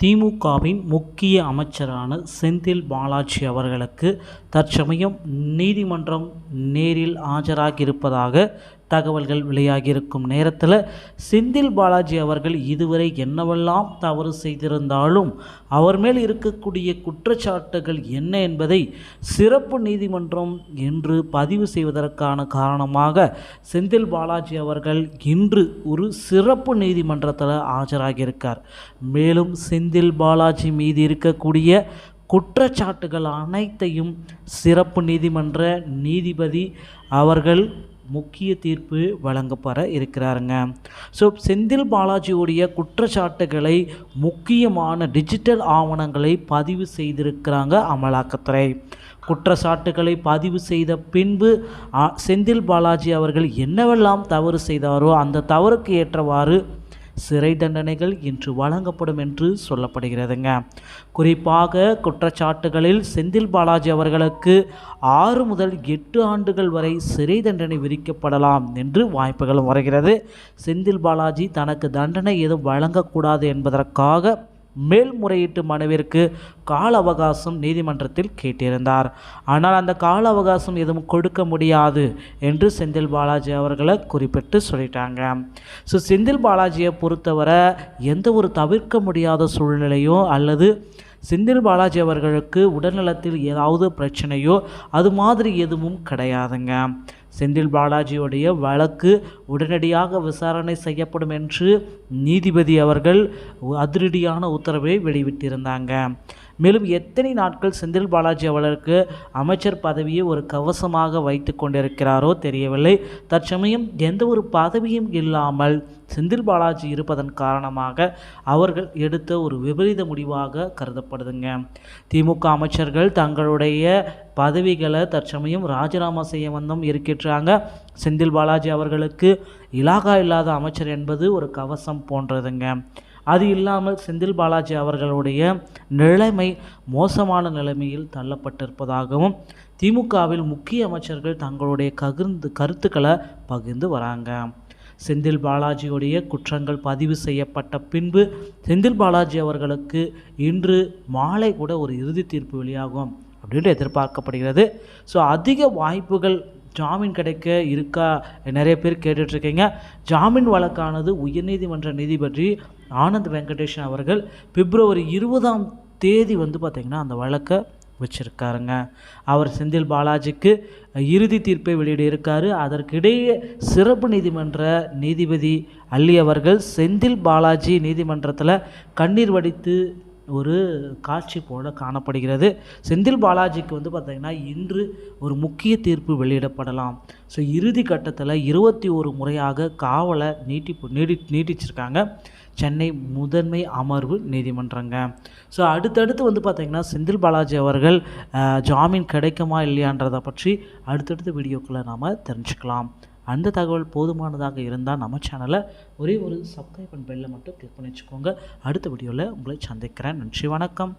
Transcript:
திமுகவின் முக்கிய அமைச்சரான செந்தில் பாலாஜி அவர்களுக்கு தற்சமயம் நீதிமன்றம் நேரில் ஆஜராகியிருப்பதாக தகவல்கள் வெளியாகியிருக்கும் நேரத்தில் செந்தில் பாலாஜி அவர்கள் இதுவரை என்னவெல்லாம் தவறு செய்திருந்தாலும் அவர் மேல் இருக்கக்கூடிய குற்றச்சாட்டுகள் என்ன என்பதை சிறப்பு நீதிமன்றம் என்று பதிவு செய்வதற்கான காரணமாக செந்தில் பாலாஜி அவர்கள் இன்று ஒரு சிறப்பு நீதிமன்றத்தில் ஆஜராகியிருக்கார். மேலும் செந்தில் பாலாஜி மீது இருக்கக்கூடிய குற்றச்சாட்டுகள் அனைத்தையும் சிறப்பு நீதிமன்ற நீதிபதி அவர்கள் முக்கிய தீர்ப்பு வழங்கப்பட இருக்கிறாருங்க. ஸோ செந்தில் பாலாஜியுடைய குற்றச்சாட்டுகளை முக்கியமான டிஜிட்டல் ஆவணங்களை பதிவு செய்திருக்கிறாங்க அமலாக்கத்துறை. குற்றச்சாட்டுகளை பதிவு செய்த பின்பு செந்தில் பாலாஜி அவர்கள் என்னவெல்லாம் தவறு செய்தாரோ அந்த தவறுக்கு ஏற்றவாறு சிறை தண்டனைகள் இன்று வழங்கப்படும் என்று சொல்லப்படுகிறதுங்க. குறிப்பாக குற்றச்சாட்டுகளில் செந்தில் பாலாஜி அவர்களுக்கு ஆறு முதல் எட்டு ஆண்டுகள் வரை சிறை தண்டனை விதிக்கப்படலாம் என்று வாய்ப்புகளும் வருகிறது. செந்தில் பாலாஜி தனக்கு தண்டனை எதுவும் வழங்கக்கூடாது என்பதற்காக மேல்முறையீட்டு மனுவிற்கு கால அவகாசம் நீதிமன்றத்தில் கேட்டிருந்தார். ஆனால் அந்த கால அவகாசம் எதுவும் கொடுக்க முடியாது என்று செந்தில் பாலாஜி அவர்களை குறிப்பிட்டு சொல்லிட்டாங்க. ஸோ செந்தில் பாலாஜியை பொறுத்தவரை எந்த ஒரு தவிர்க்க முடியாத சூழ்நிலையோ அல்லது செந்தில் பாலாஜி அவர்களுக்கு உடல்நலத்தில் ஏதாவது பிரச்சனையோ அது மாதிரி எதுவும் கிடையாதுங்க. செந்தில் பாலாஜியுடைய வழக்கு உடனடியாக விசாரணை செய்யப்படும் என்று நீதிபதி அவர்கள் அதிரடியான உத்தரவை வெளியிட்டிருந்தாங்க. மேலும் எத்தனை நாட்கள் செந்தில் பாலாஜி அவர்களுக்கு அமைச்சர் பதவியை ஒரு கவசமாக வைத்து கொண்டிருக்கிறாரோ தெரியவில்லை. தற்சமயம் எந்த ஒரு பதவியும் இல்லாமல் செந்தில் பாலாஜி இருப்பதன் காரணமாக அவர்கள் எடுத்த ஒரு விபரீத முடிவாக கருதப்படுதுங்க. திமுக அமைச்சர்கள் தங்களுடைய பதவிகளை தற்சமயம் ராஜினாமா செய்ய வந்தும் இருக்கின்றாங்க. செந்தில் பாலாஜி அவர்களுக்கு இலாகா இல்லாத அமைச்சர் என்பது ஒரு கவசம் போன்றதுங்க. அது இல்லாமல் செந்தில் பாலாஜி அவர்களுடைய நிலைமை மோசமான நிலைமையில் தள்ளப்பட்டிருப்பதாகவும் திமுகவில் முக்கிய அமைச்சர்கள் தங்களுடைய ககிர்ந்து கருத்துக்களை பகிர்ந்து வராங்க. செந்தில் பாலாஜியுடைய குற்றங்கள் பதிவு செய்யப்பட்ட பின்பு செந்தில் பாலாஜி அவர்களுக்கு இன்று மாலை கூட ஒரு இறுதி தீர்ப்பு வெளியாகும் அப்படின்ட்டு எதிர்பார்க்கப்படுகிறது. ஸோ அதிக வாய்ப்புகள் ஜாமீன் கிடைக்க இருக்கா? நிறைய பேர் கேட்டுட்ருக்கீங்க ஜாமீன் வழக்கானது உயர்நீதிமன்ற நீதிபதி ஆனந்த் வெங்கடேஷன் அவர்கள் பிப்ரவரி இருபதாம் தேதி வந்து பார்த்திங்கன்னா அந்த வழக்கை வச்சுருக்காருங்க. அவர் செந்தில் பாலாஜிக்கு இறுதி தீர்ப்பை வெளியிடியிருக்காரு அதற்கிடையே சிறப்பு நீதிமன்ற நீதிபதி அள்ளி அவர்கள் செந்தில் பாலாஜி நீதிமன்றத்தில் கண்ணீர் வடித்து ஒரு காட்சி போல காணப்படுகிறது. செந்தில் பாலாஜிக்கு வந்து பார்த்திங்கன்னா இன்று ஒரு முக்கிய தீர்ப்பு வெளியிடப்படலாம். ஸோ இறுதி கட்டத்தில் இருபத்தி ஒரு முறையாக காவலை நீட்டிப்பு நீடி நீட்டிச்சிருக்காங்க. சென்னை முதன்மை அமர்வு நீதிமன்றங்க. ஸோ அடுத்தடுத்து வந்து பார்த்திங்கன்னா செந்தில் பாலாஜி அவர்கள் ஜாமீன் கிடைக்குமா இல்லையான்றதை பற்றி அடுத்தடுத்த வீடியோக்களை நாம் தெரிஞ்சுக்கலாம். அந்த தகவல் போதுமானதாக இருந்தால் நம்ம சேனலை ஒரே ஒரு சப்ஸ்கிரைப் அண்ட் பெல்லை மட்டும் கிளிக் பண்ணி வச்சுக்கோங்க அடுத்த வீடியோவில் உங்களை சந்திக்கிறேன். நன்றி வணக்கம்.